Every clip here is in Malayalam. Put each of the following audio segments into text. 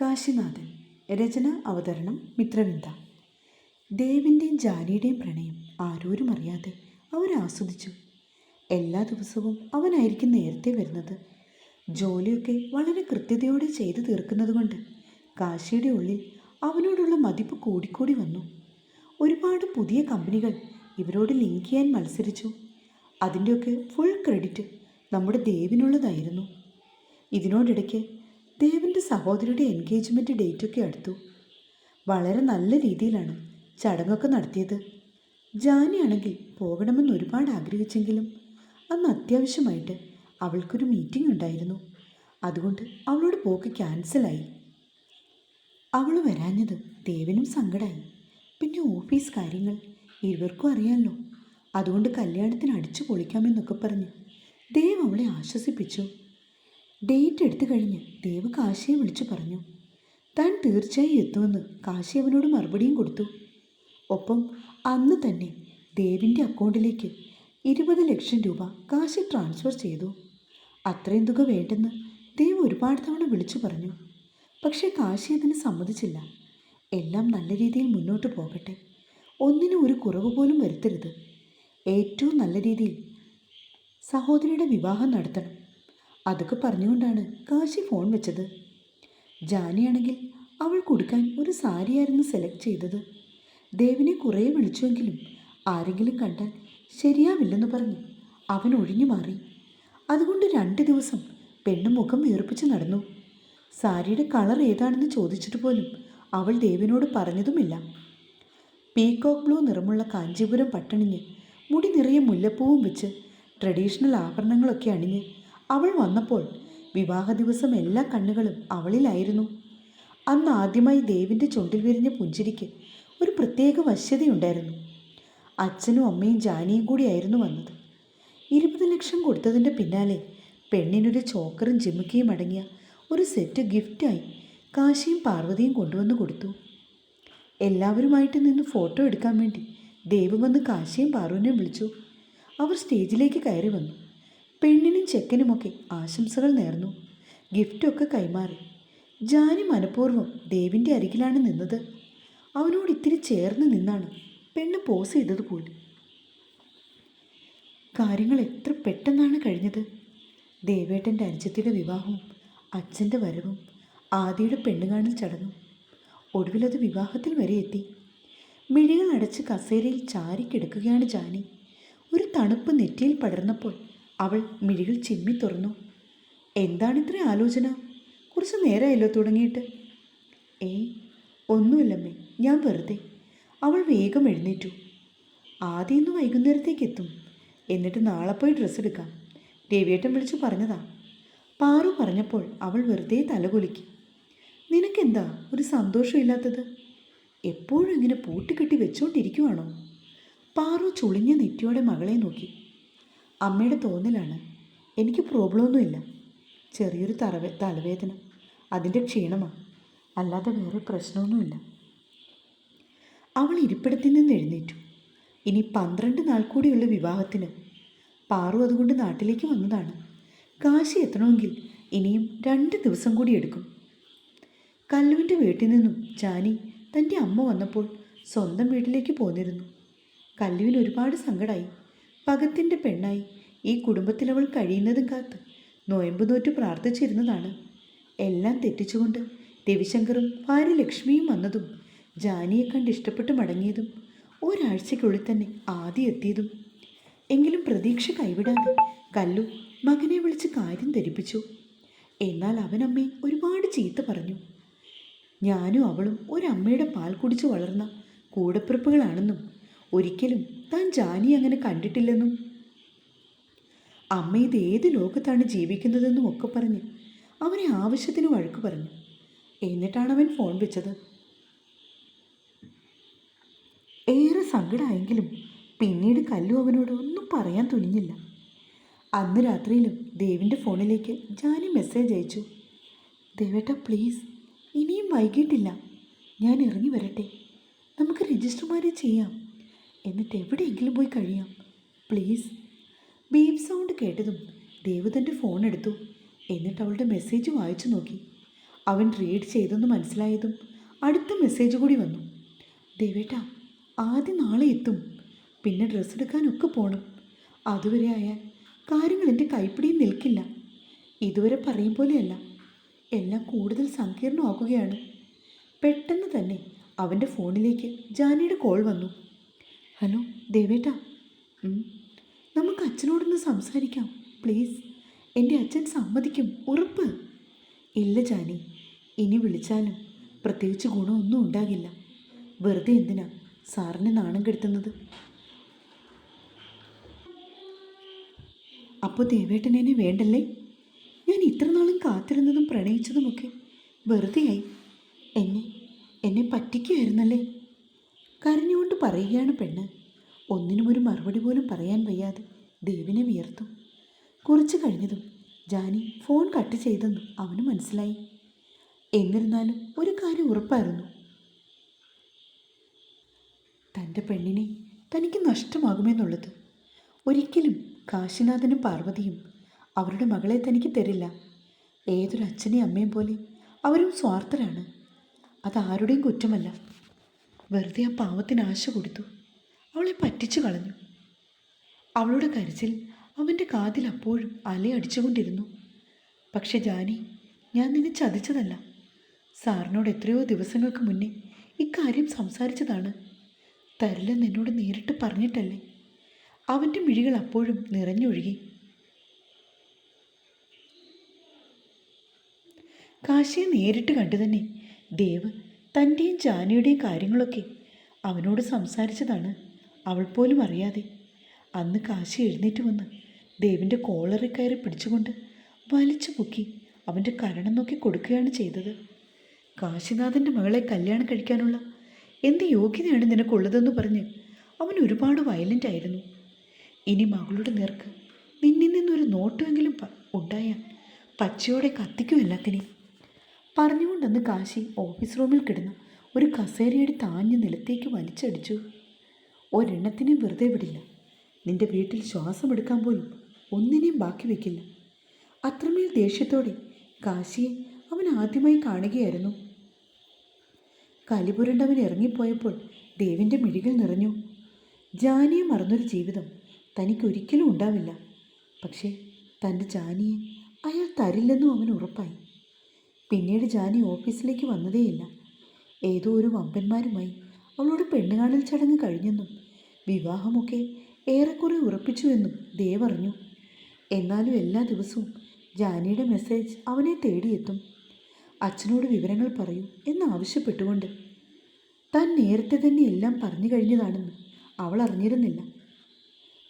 കാശിനാഥൻ രചന അവതരണം മിത്രവിന്ദ. ദേവിന്റെയും ജാനിയുടെയും പ്രണയം ആരോരും അറിയാതെ അവർ ആസ്വദിച്ചു. എല്ലാ ദിവസവും അവനായിരിക്കും നേരത്തെ വരുന്നത്. ജോലിയൊക്കെ വളരെ കൃത്യതയോടെ ചെയ്തു തീർക്കുന്നതുകൊണ്ട് കാശിയുടെ ഉള്ളിൽ അവനോടുള്ള മതിപ്പ് കൂടിക്കൂടി വന്നു. ഒരുപാട് പുതിയ കമ്പനികൾ ഇവരോട് ലിങ്ക് ചെയ്യാൻ മത്സരിച്ചു. അതിന്റെയൊക്കെ ഫുൾ ക്രെഡിറ്റ് നമ്മുടെ ദേവിനുള്ളതായിരുന്നു. ഇതിനോടിടയ്ക്ക് ദേവന്റെ സഹോദരിയുടെ എൻഗേജ്മെന്റ് ഡേറ്റൊക്കെ അടുത്തു വളരെ നല്ല രീതിയിലാണ് ചടങ്ങൊക്കെ നടത്തിയത്. ജാനിയാണെങ്കിൽ പോകണമെന്ന് ഒരുപാട് ആഗ്രഹിച്ചെങ്കിലും അന്ന് അത്യാവശ്യമായിട്ട് അവൾക്കൊരു മീറ്റിംഗ് ഉണ്ടായിരുന്നു. അതുകൊണ്ട് അവളോട് പോക്ക് ക്യാൻസലായി. അവൾ വരാഞ്ഞത് ദേവനും സങ്കടമായി പിന്നെ ഓഫീസ് കാര്യങ്ങൾ ഇരുവർക്കും അറിയാമല്ലോ അതുകൊണ്ട് കല്യാണത്തിന് അടിച്ചു പൊളിക്കാമെന്നൊക്കെ പറഞ്ഞ് ദേവ് അവളെ ആശ്വസിപ്പിച്ചു. ഡേറ്റ് എടുത്തു കഴിഞ്ഞ് ദേവ് കാശിയെ വിളിച്ചു പറഞ്ഞു. താൻ തീർച്ചയായും എത്തുമെന്ന് കാശി അവനോട് മറുപടിയും കൊടുത്തു. ഒപ്പം അന്ന് തന്നെ ദേവിന്റെ അക്കൗണ്ടിലേക്ക് ഇരുപത് ലക്ഷം രൂപ കാശി ട്രാൻസ്ഫർ ചെയ്തു. അത്രയും തുക വേണ്ടെന്ന് ദേവ് ഒരുപാട് തവണ വിളിച്ചു പറഞ്ഞു. പക്ഷേ കാശി അതിന് സമ്മതിച്ചില്ല. എല്ലാം നല്ല രീതിയിൽ മുന്നോട്ട് പോകട്ടെ. ഒന്നിനും ഒരു കുറവ് പോലും വരുത്തരുത്. ഏറ്റവും നല്ല രീതിയിൽ സഹോദരിയുടെ വിവാഹം നടത്തണം. അതൊക്കെ പറഞ്ഞുകൊണ്ടാണ് കാശി ഫോൺ വെച്ചത്. ജാനിയാണെങ്കിൽ അവൾ കൊടുക്കാൻ ഒരു സാരിയായിരുന്നു സെലക്ട് ചെയ്തത്. ദേവിനെ കുറേ വിളിച്ചുവെങ്കിലും ആരെങ്കിലും കണ്ടാൽ ശരിയാവില്ലെന്ന് പറഞ്ഞു. അവൻ ഒഴിഞ്ഞു മാറി. അതുകൊണ്ട് രണ്ട് ദിവസം പെണ്ണ് മുഖം വീർപ്പിച്ച് നടന്നു. സാരിയുടെ കളർ ഏതാണെന്ന് ചോദിച്ചിട്ട് പോലും അവൾ ദേവിനോട് പറഞ്ഞതുമില്ല. പീകോക്ക് ബ്ലൂ നിറമുള്ള കാഞ്ചീപുരം പട്ടണിഞ്ഞ് മുടി നിറയെ മുല്ലപ്പൂവും വെച്ച് ട്രഡീഷണൽ ആഭരണങ്ങളൊക്കെ അണിഞ്ഞ് അവൾ വന്നപ്പോൾ വിവാഹ ദിവസം എല്ലാ കണ്ണുകളും അവളിലായിരുന്നു. അന്ന് ആദ്യമായി ദേവിന്റെ ചുണ്ടിൽ വിരിഞ്ഞ പുഞ്ചിരിക്ക് ഒരു പ്രത്യേക വശ്യതയുണ്ടായിരുന്നു. അച്ഛനും അമ്മയും ജാനിയും കൂടിയായിരുന്നു വന്നത്. ഇരുപത് ലക്ഷം കൊടുത്തതിന്റെ പിന്നാലെ പെണ്ണിനൊരു ചോക്കറും ജിമുക്കിയും അടങ്ങിയ ഒരു സെറ്റ് ഗിഫ്റ്റായി കാശിയും പാർവതിയും കൊണ്ടുവന്ന് കൊടുത്തു. എല്ലാവരുമായിട്ട് നിന്ന് ഫോട്ടോ എടുക്കാൻ വേണ്ടി ദേവ് വന്ന് കാശിയും പാർവതിയും വിളിച്ചു. അവർ സ്റ്റേജിലേക്ക് കയറി വന്നു. പെണ്ണിനും ചെക്കനുമൊക്കെ ആശംസകൾ നേർന്നു. ഗിഫ്റ്റൊക്കെ കൈമാറി. ജാനി മനഃപൂർവം ദേവിന്റെ അരികിലാണ് നിന്നത്. അവനോട് ഇത്തിരി ചേർന്ന് നിന്നാണ് പെണ്ണ് പോസ് ചെയ്തത് പോലും കാര്യങ്ങൾ എത്ര പെട്ടെന്നാണ് കഴിഞ്ഞത്? ദേവേട്ടന്റെ അനുജത്തിയുടെ വിവാഹവും അച്ഛന്റെ വരവും ആദിയുടെ പെണ്ണുകാണൽ ചടങ്ങും. ഒടുവിലത് വിവാഹത്തിൽ വരെ എത്തി. മിഴികൾ അടച്ച് കസേരയിൽ ചാരിക്കിടക്കുകയാണ് ജാനി. ഒരു തണുപ്പ് നെറ്റിയിൽ പടർന്നപ്പോൾ അവൾ മിഴികൾ ചിമ്മി തുറന്നു. എന്താണ് ഇത്ര ആലോചന? കുറച്ച് നേരമായല്ലോ തുടങ്ങിയിട്ട്. ഏയ് ഒന്നുമില്ലമ്മേ ഞാൻ വെറുതെ. അവൾ വേഗം എഴുന്നേറ്റു. ആദ്യം ഇന്ന് വൈകുന്നേരത്തേക്ക് എത്തും. എന്നിട്ട് നാളെ പോയി ഡ്രസ്സ് എടുക്കാം. രവിയേട്ടൻ വിളിച്ചു പറഞ്ഞതാ. പാറു പറഞ്ഞപ്പോൾ അവൾ വെറുതെ തലകുലുക്കി. നിനക്കെന്താ ഒരു സന്തോഷമില്ലാത്തത്? എപ്പോഴും ഇങ്ങനെ പൂട്ടിക്കെട്ടി വെച്ചുകൊണ്ടിരിക്കുവാണോ പാറു ചുളിഞ്ഞ നെറ്റിയോടെ മകളെ നോക്കി. അമ്മയുടെ തോന്നലാണ്. എനിക്ക് പ്രോബ്ലമൊന്നുമില്ല. ചെറിയൊരു തറവേ തലവേദന. അതിന്റെ ക്ഷീണമാണ് അല്ലാതെ വേറെ പ്രശ്നമൊന്നുമില്ല. അവൾ ഇരിപ്പിടത്തിൽ നിന്ന് എഴുന്നേറ്റു. ഇനി പന്ത്രണ്ട് നാൾ കൂടിയുള്ള വിവാഹത്തിന്. പാറു അതുകൊണ്ട് നാട്ടിലേക്ക് വന്നതാണ്. കാശി എത്തണമെങ്കിൽ ഇനിയും രണ്ട് ദിവസം കൂടി എടുക്കും. കല്ലുവിന്റെ വീട്ടിൽ നിന്നും ജാനി തന്റെ അമ്മ വന്നപ്പോൾ സ്വന്തം വീട്ടിലേക്ക് പോന്നിരുന്നു. കല്ലുവിന് ഒരുപാട് സങ്കടമായി പകത്തിന്റെ പെണ്ണായി ഈ കുടുംബത്തിലവൾ കഴിയുന്നതും കാത്ത് നോയമ്പ് നോറ്റ് പ്രാർത്ഥിച്ചിരുന്നതാണ്. എല്ലാം തെറ്റിച്ചുകൊണ്ട് രവിശങ്കറും ഭാര്യ ലക്ഷ്മിയും വന്നതും ജാനിയെ കണ്ട് ഇഷ്ടപ്പെട്ട് മടങ്ങിയതും ഒരാഴ്ചയ്ക്കുള്ളിൽ തന്നെ ആദ്യം എത്തിയതും. എങ്കിലും പ്രതീക്ഷ കൈവിടാതെ കല്ലു മകനെ വിളിച്ച് കാര്യം ധരിപ്പിച്ചു. എന്നാൽ അവനമ്മയെ ഒരുപാട് ചീത്ത പറഞ്ഞു. ഞാനും അവളും ഒരമ്മയുടെ പാൽ കുടിച്ച് വളർന്ന കൂടപ്പിറപ്പുകളാണെന്നും ഒരിക്കലും താൻ ജാനി അങ്ങനെ കണ്ടിട്ടില്ലെന്നും? അമ്മ ഇത് ഏത് ലോകത്താണ് ജീവിക്കുന്നതെന്നും ഒക്കെ പറഞ്ഞ് അവനെ ആവശ്യത്തിന് വഴക്ക് പറഞ്ഞു. എന്നിട്ടാണ് അവൻ ഫോൺ വെച്ചത്. ഏറെ സങ്കടമായെങ്കിലും പിന്നീട് കല്ലു അവനോട് ഒന്നും പറയാൻ തുനിഞ്ഞില്ല. അന്ന് രാത്രിയിലും ദേവിന്റെ ഫോണിലേക്ക് ജാനി മെസ്സേജ് അയച്ചു. ദേവേട്ട പ്ലീസ് ഇനിയും വൈകിട്ടില്ല. ഞാൻ ഇറങ്ങി വരട്ടെ. നമുക്ക് രജിസ്റ്റർമാരെ ചെയ്യാം. എന്നിട്ട് എവിടെയെങ്കിലും പോയി കഴിയാം. പ്ലീസ്. ബീപ് സൗണ്ട് കേട്ടതും ദേവ് തന്റെ ഫോൺ എടുത്തു. എന്നിട്ട് അവളുടെ മെസ്സേജ് വായിച്ചു നോക്കി. അവൻ റീഡ് ചെയ്തെന്ന് മനസ്സിലായതും അടുത്ത മെസ്സേജ് കൂടി വന്നു. ദേവേട്ട ആദ്യം നാളെ എത്തും. പിന്നെ ഡ്രസ്സ് എടുക്കാനൊക്കെ പോകണം അതുവരെ ആയാൽ കാര്യങ്ങൾ എന്റെ കൈപ്പിടിയിൽ നിൽക്കില്ല. ഇതുവരെ പറയും പോലെയല്ല. എല്ലാം കൂടുതൽ സങ്കീർണമാക്കുകയാണ്. പെട്ടെന്ന് തന്നെ അവന്റെ ഫോണിലേക്ക് ജാനിയുടെ കോൾ വന്നു. ഹലോ ദേവേട്ടാ. നമുക്ക് അച്ഛനോടൊന്ന് സംസാരിക്കാം പ്ലീസ്. എന്റെ അച്ഛൻ സമ്മതിക്കും ഉറപ്പ്. ഇല്ല ജാനി ഇനി വിളിച്ചാലും പ്രത്യേകിച്ച് ഗുണമൊന്നും ഉണ്ടാകില്ല. വെറുതെ എന്തിനാ സാറിന് നാണം കെടുത്തുന്നത്? അപ്പോൾ ദേവേട്ടൻ എന്നെ വേണ്ടല്ലേ? ഞാൻ ഇത്ര നാളും കാത്തിരുന്നതും പ്രണയിച്ചതുമൊക്കെ വെറുതെയായി. എന്നെ എന്നെ പറ്റിക്കുകയായിരുന്നല്ലേ കരഞ്ഞുകൊണ്ട് പറയുകയാണ് പെണ്ണ്. ഒന്നിനും ഒരു മറുപടി പോലും പറയാൻ വയ്യാതെ ദേവിനെ വിയർത്തു. കുറച്ച് കഴിഞ്ഞതും ജാനി ഫോൺ കട്ട് ചെയ്തെന്ന് അവന് മനസ്സിലായി. എന്നിരുന്നാലും ഒരു കാര്യം ഉറപ്പായിരുന്നു. തന്റെ പെണ്ണിനെ തനിക്ക് നഷ്ടമാകുമെന്നുള്ളത്. ഒരിക്കലും കാശിനാഥനും പാർവതിയും അവരുടെ മകളെ തനിക്ക് തരില്ല. ഏതൊരു അച്ഛനെയും അമ്മയും പോലെ അവരും സ്വാർത്ഥരാണ്. അതാരുടെയും കുറ്റമല്ല. വെറുതെ ആ പാവത്തിന് ആശ കൊടുത്തു. അവളെ പറ്റിച്ചു കളഞ്ഞു. അവളുടെ കരച്ചിൽ അവന്റെ കാതിൽ അപ്പോഴും അലയടിച്ചുകൊണ്ടിരുന്നു പക്ഷെ ജാനി ഞാൻ നിന്നെ ചതിച്ചതല്ല. സാറിനോട് എത്രയോ ദിവസങ്ങൾക്ക് മുന്നേ ഇക്കാര്യം സംസാരിച്ചതാണ്. തരില്ലെന്ന് എന്നോട് നേരിട്ട് പറഞ്ഞിട്ടല്ലേ? അവന്റെ മിഴികൾ അപ്പോഴും നിറഞ്ഞൊഴുകി. കാശിയെ നേരിട്ട് കണ്ടു തന്നെ ദേവ് തന്റെയും ജാനിയുടെയും കാര്യങ്ങളൊക്കെ അവനോട് സംസാരിച്ചതാണ്. അവൾ പോലും അറിയാതെ. അന്ന് കാശി എഴുന്നേറ്റ് വന്ന് ദേവിന്റെ കോളറി കയറി പിടിച്ചുകൊണ്ട് വലിച്ചു പൊക്കി അവന്റെ കരണം നോക്കി കൊടുക്കുകയാണ് ചെയ്തത്. കാശിനാഥന്റെ മകളെ കല്യാണം കഴിക്കാനുള്ള എന്ത് യോഗ്യതയാണ് നിനക്കുള്ളതെന്ന് പറഞ്ഞ് അവൻ ഒരുപാട് വയലന്റ് ആയിരുന്നു. ഇനി മകളുടെ നേർക്ക് നിന്നിൽ നിന്നൊരു നോട്ടുമെങ്കിലും ഉണ്ടായാൽ പച്ചയോടെ കത്തിക്കും എല്ലാത്തിനെയും. പറഞ്ഞുകൊണ്ടന്ന് കാശി ഓഫീസ് റൂമിൽ കിടന്നു. ഒരു കസേരയുടെ താഞ്ഞ് നിലത്തേക്ക് വലിച്ചടിച്ചു. ഒരെണ്ണത്തിനെ വെറുതെ വിടില്ല. നിന്റെ വീട്ടിൽ ശ്വാസം എടുക്കാൻ പോലും ഒന്നിനെയും ബാക്കി വയ്ക്കില്ല അത്രമേൽ ദേഷ്യത്തോടെ കാശിയെ അവൻ ആദ്യമായി കാണുകയായിരുന്നു. കലിപുരണ്ടവൻ ഇറങ്ങിപ്പോയപ്പോൾ ദേവിന്റെ മിഴികൾ നിറഞ്ഞു. ജാനിയെ മറന്നൊരു ജീവിതം തനിക്കൊരിക്കലും ഉണ്ടാവില്ല. പക്ഷേ തന്റെ ജാനിയെ അയാൾ തരില്ലെന്നും അവൻ ഉറപ്പായി. പിന്നീട് ജാനി ഓഫീസിലേക്ക് വന്നതേയില്ല. ഏതോ ഒരു വമ്പന്മാരുമായി അവളോട് പെണ്ണുകാണൽ ചടങ്ങ് കഴിഞ്ഞെന്നും വിവാഹമൊക്കെ ഏറെക്കുറെ ഉറപ്പിച്ചുവെന്നും ദേവ് അറിഞ്ഞു എന്നാലും എല്ലാ ദിവസവും ജാനിയുടെ മെസ്സേജ് അവനെ തേടിയെത്തും. അച്ഛനോട് വിവരങ്ങൾ പറയൂ എന്നാവശ്യപ്പെട്ടുകൊണ്ട്. താൻ നേരത്തെ തന്നെ എല്ലാം പറഞ്ഞു കഴിഞ്ഞതാണെന്ന് അവൾ അറിഞ്ഞിരുന്നില്ല.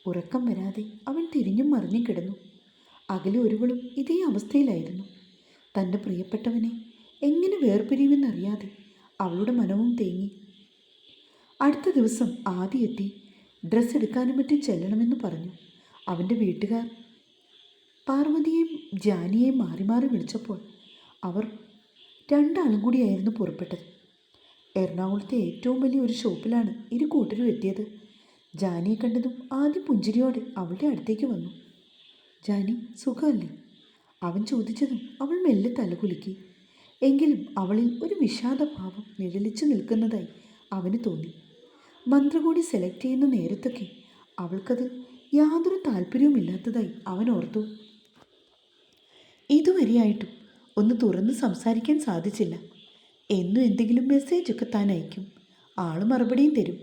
ഉറക്കം വരാതെ അവൻ തിരിഞ്ഞും മറിഞ്ഞും കിടന്നു. അകലെ ഒരുവളും ഇതേ അവസ്ഥയിലായിരുന്നു. തന്റെ പ്രിയപ്പെട്ടവനെ എങ്ങനെ വേർപിരിയുമെന്നറിയാതെ അവളുടെ മനവും തേങ്ങി. അടുത്ത ദിവസം ആദ്യ എത്തി ഡ്രസ്സ് എടുക്കാനും മറ്റും ചെല്ലണമെന്ന് പറഞ്ഞു. അവന്റെ വീട്ടുകാർ പാർവതിയെയും ജാനിയെയും മാറി മാറി വിളിച്ചപ്പോൾ അവർ രണ്ടാളും കൂടിയായിരുന്നു പുറപ്പെട്ടത്. എറണാകുളത്തെ ഏറ്റവും വലിയ ഒരു ഷോപ്പിലാണ് ഇരു കൂട്ടരും എത്തിയത്. ജാനിയെ കണ്ടതും ആദ്യം പുഞ്ചിരിയോടെ അവളുടെ അടുത്തേക്ക് വന്നു. ജാനി സുഖമല്ലേ? അവൻ ചോദിച്ചതും അവൾ മെല്ലെ തലകുലുക്കി. എങ്കിലും അവളിൽ ഒരു വിഷാദഭാവം നിഴലിച്ചു നിൽക്കുന്നതായി അവന് തോന്നി. മന്ത്രകൂടി സെലക്ട് ചെയ്യുന്ന നേരത്തൊക്കെ അവൾക്കത് യാതൊരു താല്പര്യവുമില്ലാത്തതായി അവൻ ഓർത്തു. ഇതുവരെയായിട്ടും ഒന്ന് തുറന്ന് സംസാരിക്കാൻ സാധിച്ചില്ല. എന്നും എന്തെങ്കിലും മെസ്സേജൊക്കെ താൻ അയക്കും. ആൾ മറുപടിയും തരും.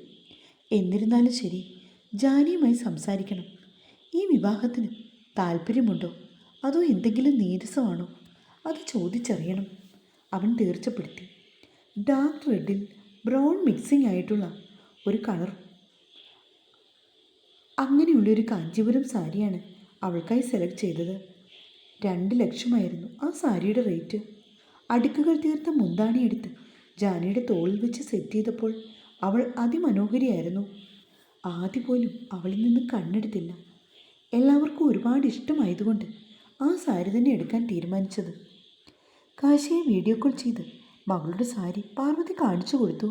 എന്നിരുന്നാലും ശരി ജാനിയുമായി സംസാരിക്കണം. ഈ വിവാഹത്തിന് താല്പര്യമുണ്ടോ? അതോ എന്തെങ്കിലും നീരസമാണോ? അത് ചോദിച്ചറിയണം. അവൻ തീർച്ചപ്പെടുത്തി. ഡാർക്ക് റെഡിൽ ബ്രൗൺ മിക്സിംഗ് ആയിട്ടുള്ള ഒരു കളർ. അങ്ങനെയുള്ളൊരു കാഞ്ചീപുരം സാരിയാണ് അവൾക്കായി സെലക്ട് ചെയ്തത്. രണ്ട് ലക്ഷമായിരുന്നു ആ സാരിയുടെ റേറ്റ്. അടുക്കുകൾ തീർത്ത മുന്താണിയെടുത്ത് ജാനിയുടെ തോളിൽ വെച്ച് സെറ്റ് ചെയ്തപ്പോൾ അവൾ അതിമനോഹരിയായിരുന്നു. ആദ്യ പോലും അവളിൽ നിന്ന് കണ്ണെടുത്തില്ല. എല്ലാവർക്കും ഒരുപാട് ഇഷ്ടമായതുകൊണ്ട് ആ സാരി തന്നെ എടുക്കാൻ തീരുമാനിച്ചത്. കാശിയെ വീഡിയോ കോൾ ചെയ്ത് മകളുടെ സാരി പാർവതി കാണിച്ചു കൊടുത്തു.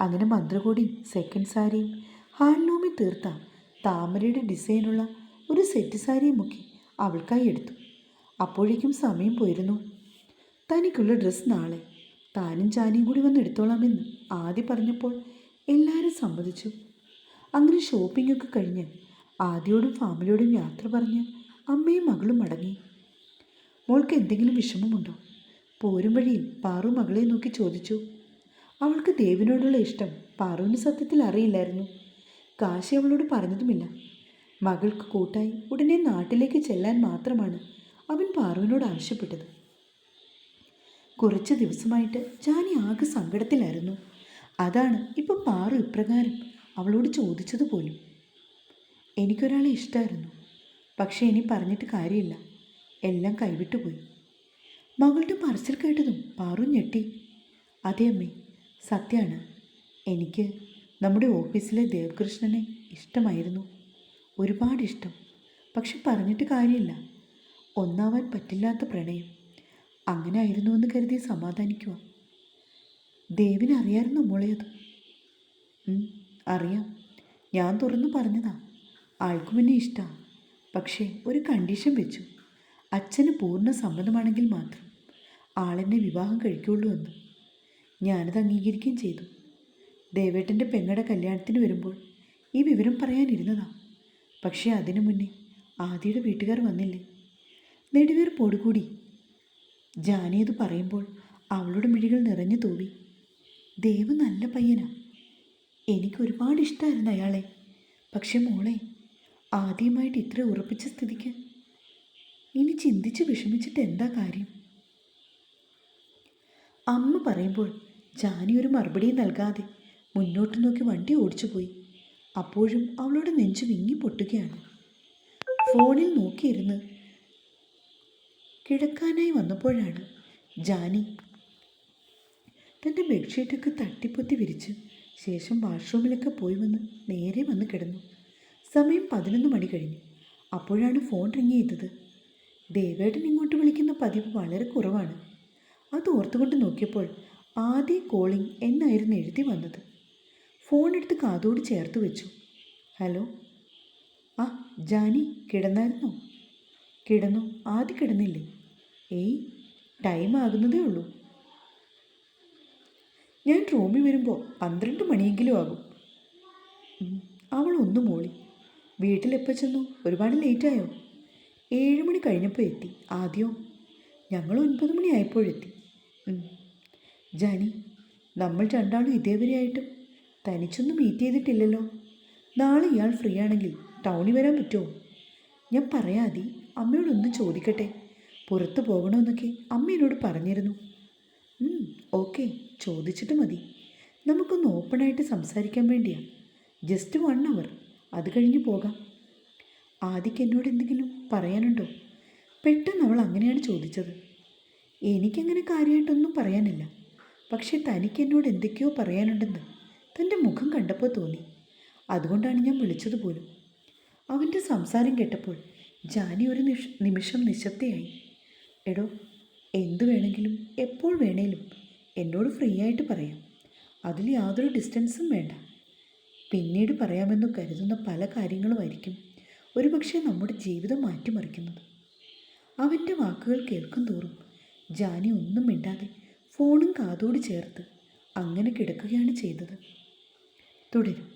അങ്ങനെ മന്ത്രകോടിയും സെക്കൻഡ് സാരിയും ഹാൻഡ്ലൂമിൽ തീർത്ത താമരയുടെ ഡിസൈനുള്ള ഒരു സെറ്റ് സാരിയും ഒക്കെ അവൾക്കായി എടുത്തു. അപ്പോഴേക്കും സമയം പോയിരുന്നു. തനിക്കുള്ള ഡ്രസ്സ് നാളെ താനും ചാനിയും കൂടി വന്ന് എടുത്തോളാമെന്ന് ആദ്യം പറഞ്ഞപ്പോൾ എല്ലാവരും സമ്മതിച്ചു. അങ്ങനെ ഷോപ്പിംഗ് ഒക്കെ കഴിഞ്ഞ് ആദ്യയോടും ഫാമിലിയോടും യാത്ര പറഞ്ഞ് അമ്മയും മകളും മടങ്ങി. മോൾക്ക് എന്തെങ്കിലും വിഷമമുണ്ടോ? പോരും വഴിയിൽ പാറു മകളെ നോക്കി ചോദിച്ചു. അവൾക്ക് ദേവിനോടുള്ള ഇഷ്ടം പാറുവിന് സത്യത്തിൽ അറിയില്ലായിരുന്നു. കാശി അവളോട് പറഞ്ഞതുമില്ല. മകൾക്ക് കൂട്ടായി ഉടനെ നാട്ടിലേക്ക് ചെല്ലാൻ മാത്രമാണ് അവൻ പാറുവിനോട് ആവശ്യപ്പെട്ടത്. കുറച്ച് ദിവസമായിട്ട് ജാനി ആകെ സങ്കടത്തിലായിരുന്നു. അതാണ് ഇപ്പം പാറു ഇപ്രകാരം അവളോട് ചോദിച്ചതുപോലും. എനിക്കൊരാളെ ഇഷ്ടമായിരുന്നു പക്ഷേ ഇനി പറഞ്ഞിട്ട് കാര്യമില്ല. എല്ലാം കൈവിട്ടുപോയി മകളുടെ പറച്ചിൽ കേട്ടതും പാറു ഞെട്ടി. അതെ അമ്മേ സത്യമാണ് എനിക്ക് നമ്മുടെ ഓഫീസിലെ ദേവകൃഷ്ണനെ ഇഷ്ടമായിരുന്നു. ഒരുപാട് ഇഷ്ടം. പക്ഷെ പറഞ്ഞിട്ട് കാര്യമില്ല. ഒന്നാവാൻ പറ്റില്ലാത്ത പ്രണയം. അങ്ങനെ ആയിരുന്നു എന്ന് കരുതി സമാധാനിക്കുക ദേവിന് അറിയായിരുന്നു മോളെ അത്? അറിയാം. ഞാൻ തുറന്നു പറഞ്ഞതാ. ആൾക്കും എന്നെ ഇഷ്ടമാണ് പക്ഷേ ഒരു കണ്ടീഷൻ വെച്ചു. അച്ഛന് പൂർണ സമ്മതമാണെങ്കിൽ മാത്രം ആളെന്നെ വിവാഹം കഴിക്കുള്ളൂ എന്ന്. ഞാനത് അംഗീകരിക്കുകയും ചെയ്തു. ദേവേട്ടന്റെ പെങ്ങടെ കല്യാണത്തിന് വരുമ്പോൾ ഈ വിവരം പറയാനിരുന്നതാ. പക്ഷേ അതിനു മുന്നേ ആദിയുടെ വീട്ടുകാർ വന്നില്ലേ? നെടുവേർ ജാനി അത് പറയുമ്പോൾ അവളുടെ മിഴികൾ നിറഞ്ഞു തൂവി. ദേവ് നല്ല പയ്യനാ. എനിക്ക് ഒരുപാട് ഇഷ്ടമായിരുന്നു അയാളെ. പക്ഷെ മോളെ ആദ്യമായിട്ട് ഇത്ര ഉറപ്പിച്ച സ്ഥിതിക്ക്? ഇനി ചിന്തിച്ച് വിഷമിച്ചിട്ട് എന്താ കാര്യം? അമ്മ പറയുമ്പോൾ ജാനി ഒരു മറുപടി നൽകാതെ മുന്നോട്ട് നോക്കി വണ്ടി ഓടിച്ചു പോയി. അപ്പോഴും അവളുടെ നെഞ്ചു വിങ്ങി പൊട്ടുകയാണ്. ഫോണിൽ നോക്കിയിരുന്ന് കിടക്കാനായി വന്നപ്പോഴാണ് ജാനി തന്റെ ബെഡ്ഷീറ്റൊക്കെ തട്ടിപ്പൊത്തി വിരിച്ച് ശേഷം വാഷ്റൂമിലൊക്കെ പോയി വന്ന് നേരെ വന്ന് കിടന്നു. സമയം പതിനൊന്ന് മണി കഴിഞ്ഞു. അപ്പോഴാണ് ഫോൺ റിങ് ചെയ്തത്. ദേവേട്ടൻ ഇങ്ങോട്ട് വിളിക്കുന്ന പതിവ് വളരെ കുറവാണ്. അത് ഓർത്തുകൊണ്ട് നോക്കിയപ്പോൾ ആദ്യ കോളിംഗ് എന്നായിരുന്നു എഴുതി വന്നത്. ഫോൺ എടുത്ത് കാതോട് ചേർത്ത് വെച്ചു. ഹലോ? ആ ജാനി കിടന്നായിരുന്നോ? കിടന്നു. ആദ്യം കിടന്നില്ലേ? ഏയ് ടൈം ആകുന്നതേ ഉള്ളൂ. ഞാൻ റൂമിൽ വരുമ്പോൾ പന്ത്രണ്ട് മണിയെങ്കിലും ആകും. അവൾ ഒന്ന് മോളി. വീട്ടിലെപ്പോൾ ചെന്നു? ഒരുപാട് ലേറ്റായോ? ഏഴ് മണി കഴിഞ്ഞപ്പോൾ എത്തി. ആദ്യം? ഞങ്ങൾ ഒൻപത് മണി ആയപ്പോഴെത്തി. ജാനി നമ്മൾ രണ്ടാളും ഇതേവരെയായിട്ടും തനിച്ചൊന്നും മീറ്റ് ചെയ്തിട്ടില്ലല്ലോ. നാളെ ഇയാൾ ഫ്രീ ആണെങ്കിൽ ടൗണിൽ വരാൻ പറ്റുമോ? ഞാൻ പറയാതി അമ്മയോടൊന്ന് ചോദിക്കട്ടെ. പുറത്ത് പോകണമെന്നൊക്കെ അമ്മ എന്നോട് പറഞ്ഞിരുന്നു. ഓക്കെ ചോദിച്ചിട്ട് മതി. നമുക്കൊന്ന് ഓപ്പണായിട്ട് സംസാരിക്കാൻ വേണ്ടിയാണ് ജസ്റ്റ് വൺ അവർ അത് കഴിഞ്ഞ് പോകാം. ആദിക്ക് എന്നോട് എന്തെങ്കിലും പറയാനുണ്ടോ? പെട്ടെന്ന് അവൾ അങ്ങനെയാണ് ചോദിച്ചത്. എനിക്കങ്ങനെ കാര്യമായിട്ടൊന്നും പറയാനില്ല. പക്ഷേ തനിക്ക് എന്നോട് എന്തൊക്കെയോ പറയാനുണ്ടെന്ന് തന്റെ മുഖം കണ്ടപ്പോൾ തോന്നി. അതുകൊണ്ടാണ് ഞാൻ വിളിച്ചത് പോലും. അവന്റെ സംസാരം കേട്ടപ്പോൾ ജാനി ഒരു നിമിഷം നിശബ്ദയായി. എടോ എന്തു വേണമെങ്കിലും എപ്പോൾ വേണേലും എന്നോട് ഫ്രീ ആയിട്ട് പറയാം. അതിൽ യാതൊരു ഡിസ്റ്റൻസും വേണ്ട. പിന്നീട് പറയാമെന്ന് കരുതുന്ന പല കാര്യങ്ങളുമായിരിക്കും ഒരുപക്ഷെ നമ്മുടെ ജീവിതം മാറ്റിമറിക്കുന്നത്. അവന്റെ വാക്കുകൾ കേൾക്കും തോറും ജാനി ഒന്നും മിണ്ടാതെ ഫോണും കാതോട് ചേർത്ത് അങ്ങനെ കിടക്കുകയാണ് ചെയ്തത്. തുടരും.